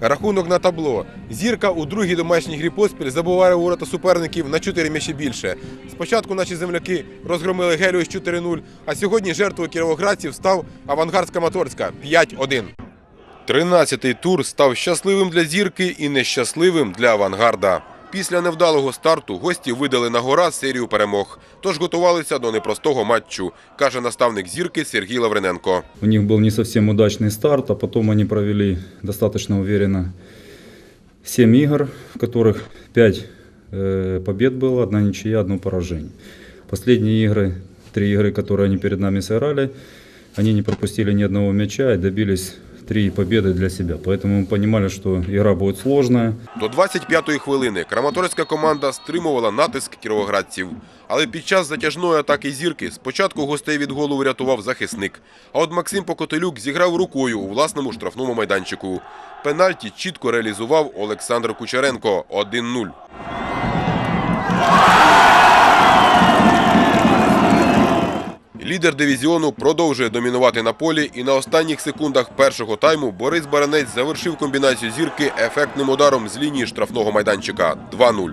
Рахунок на табло. Зірка у другій домашній грі поспіль забуває ворота суперників на 4 м'ячі більше. Спочатку наші земляки розгромили Геліус 4-0, а сьогодні жертвою кіровоградців став авангард Краматорська 5-1. Тринадцятий тур став щасливим для зірки і нещасливим для авангарда. Після невдалого старту гості видали на гора серію перемог, тож готувалися до непростого матчу, каже наставник зірки Сергій Лавриненко. У них был не совсем удачный старт, а потом они провели достаточно уверенно 7 игр, в которых 5 э, побед было, одна ничья, одно поражение. Последние игры, три игры, которые они перед нами сыграли, они не пропустили ни одного мяча и добились три победы для себя. Поэтому мы понимали, что игра будет сложная. До 25-ї хвилини краматорська команда стримувала натиск кіровоградців. Але під час затяжної атаки зірки спочатку гостей від голу врятував захисник. А от Максим Покотелюк зіграв рукою у власному штрафному майданчику. Пенальті чітко реалізував Олександр Кучеренко 1-0. Лідер дивізіону продовжує домінувати на полі і на останніх секундах першого тайму Борис Баранець завершив комбінацію зірки ефектним ударом з лінії штрафного майданчика 2-0.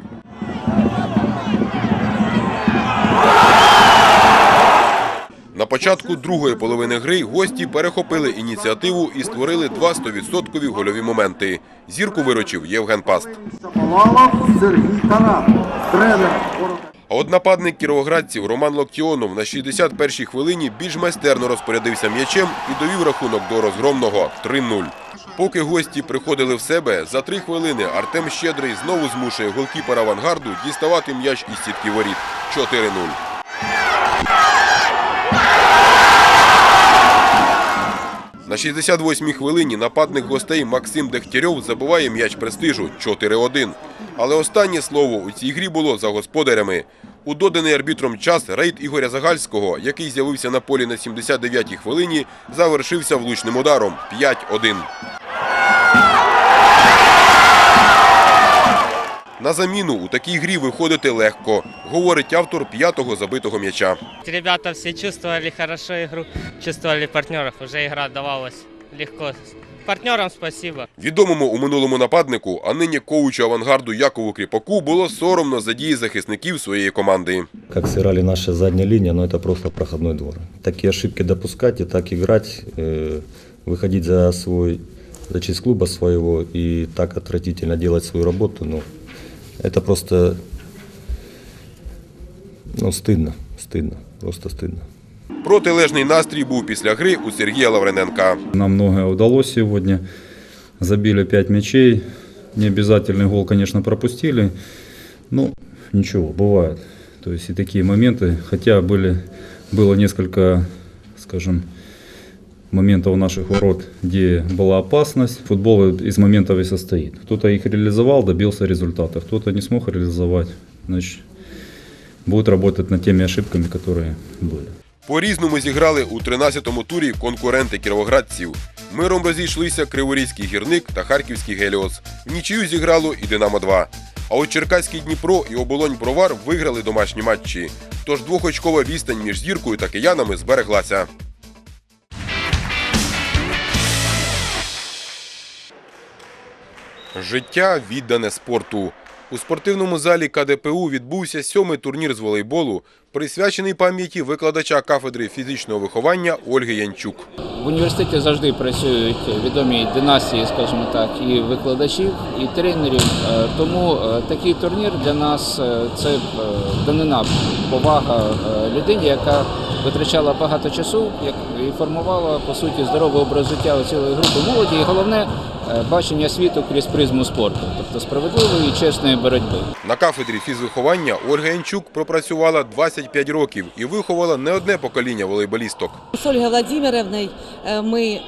На початку другої половини гри гості перехопили ініціативу і створили два 100% гольові моменти. Зірку виручив Євген Паст. А от нападник кіровоградців Роман Локтіонов на 61-й хвилині більш майстерно розпорядився м'ячем і довів рахунок до розгромного 3-0. Поки гості приходили в себе, за три хвилини Артем Щедрий знову змушує голкіпера авангарду діставати м'яч із сітки воріт 4-0. На 68-й хвилині нападник гостей Максим Дегтярьов забиває м'яч престижу 4-1. Але останнє слово у цій грі було за господарями. У доданий арбітром час рейд Ігоря Загальського, який з'явився на полі на 79-й хвилині, завершився влучним ударом 5-1. На заміну у такій грі виходити легко, говорить автор п'ятого забитого м'яча. Ребята все чувствовали хорошо игру, чувствовали партнеров, уже игра давалась легко. Партнерам спасибо. Відомому у минулому нападнику, а нині коучу авангарду Якову Кріпаку було соромно за дії захисників своєї команди. Как сыграли наша задняя линия, но это просто проходной двор. Такие ошибки допускать и так играть, э, выходить за свой, за честь клуба своего и так отвратительно делать свою работу, ну, это просто, ну, стыдно, стыдно, просто стыдно. Протилежний настрій був після гри у Сергія Лаврененка. Нам многое удалось сегодня. Забили 5 мячей. Необязательный гол, конечно, пропустили. Ну, ничего, бывает. То есть и такие моменты. Хотя были, было несколько, скажем, моментов у наших ворот, где была опасность. Футбол из моментов и состоит. Кто-то их реализовал, добился результата. Кто-то не смог реализовать. Значит, будет работать над теми ошибками, которые были. По-різному зіграли у 13-му турі конкуренти кіровоградців. Миром розійшлися Криворізький гірник та Харківський Геліос. В нічию зіграло і Динамо-2. А от Черкаський Дніпро і Оболонь Бровар виграли домашні матчі. Тож двохочкова відстань між зіркою та киянами збереглася. Життя віддане спорту. У спортивному залі КДПУ відбувся сьомий турнір з волейболу, присвячений пам'яті викладача кафедри фізичного виховання Ольги Янчук. В університеті завжди працюють відомі династії, скажімо так, і викладачів, і тренерів. Е, Тому е, такий турнір для нас е, це данина повага людині, яка витрачала багато часу і формувала по суті здоровий образ життя у цілої групи молоді. Головне бачення світу крізь призму спорту, тобто справедливої і чесної боротьби. На кафедрі фізвиховання Ольга Янчук пропрацювала 25 років і виховала не одне покоління волейболісток. С Ольгой Владимировной э, мы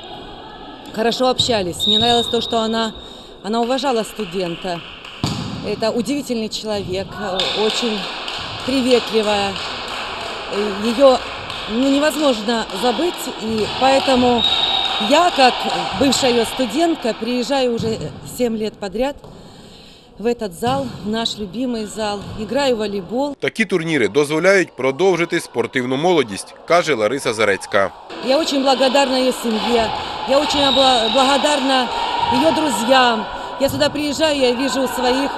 хорошо общались. Мне нравилось то, что она, она уважала студента. Это удивительный человек, э, очень приветливая. Э, Ее ну, невозможно забыть, и поэтому я, как бывшая ее студентка, приезжаю уже 7 лет подряд в этот зал, в наш любимый зал, играю в волейбол. Такі турніри дозволяють продовжити спортивну молодість, каже Лариса Зарецька. Я очень благодарна ее семье. Я очень обла- благодарна ее друзьям. Я сюда приезжаю, я вижу своих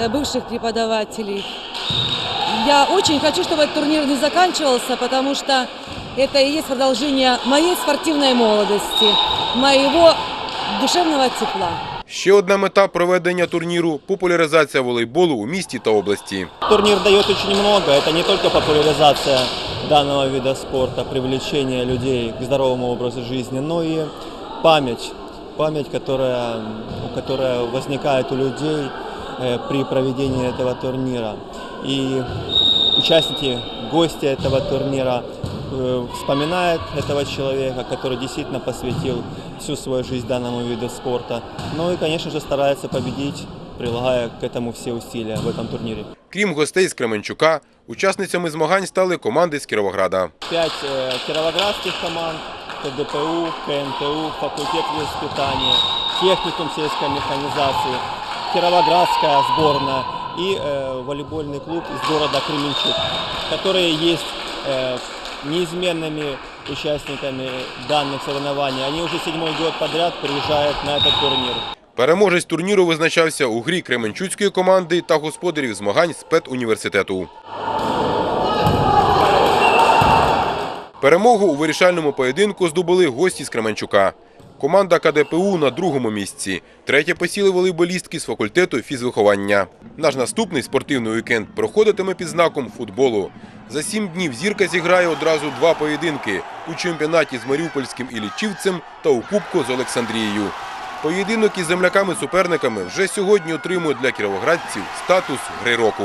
э, бывших преподавателей. Я очень хочу, чтобы этот турнир не заканчивался, потому что это и есть продолжение моей спортивной молодости, моего душевного тепла. Ще одна мета проведення турніру популяризація волейболу у місті та області. Турнир дает очень много. Это не только популяризация данного вида спорта, привлечение людей к здоровому образу жизни, но и память. Память, которая, у- которая возникает у людей э, при проведении этого турнира. И участники, гости этого турнира э, вспоминают этого человека, который действительно посвятил всю свою жизнь данному виду спорта. Ну и, конечно же, старается победить, прилагая к этому все усилия в этом турнире. Крім гостей з Кременчука, учасницями змагань стали команди з Кіровограда. Пять э, кировоградских команд, КДПУ, КНТУ, факультет воспитания, техникум сельской механизации, кировоградская сборная и э, волейбольный клуб из города Кременчук, которые есть э, неизменными участниками данных соревнований. Они уже седьмой год подряд приезжают на этот турнир. Переможець турніру визначався у грі Кременчуцької команди та господарів змагань з педуніверситету. Перемогу у вирішальному поєдинку здобули гості з Кременчука. Команда КДПУ на другому місці. Третє посіли волейболістки з факультету фізвиховання. Наш наступний спортивний вікенд проходитиме під знаком футболу. За сім днів зірка зіграє одразу два поєдинки у чемпіонаті з Маріупольським Іллічівцем та у Кубку з Олександрією. Поєдинок із земляками-суперниками вже сьогодні отримує для кіровоградців статус гри року.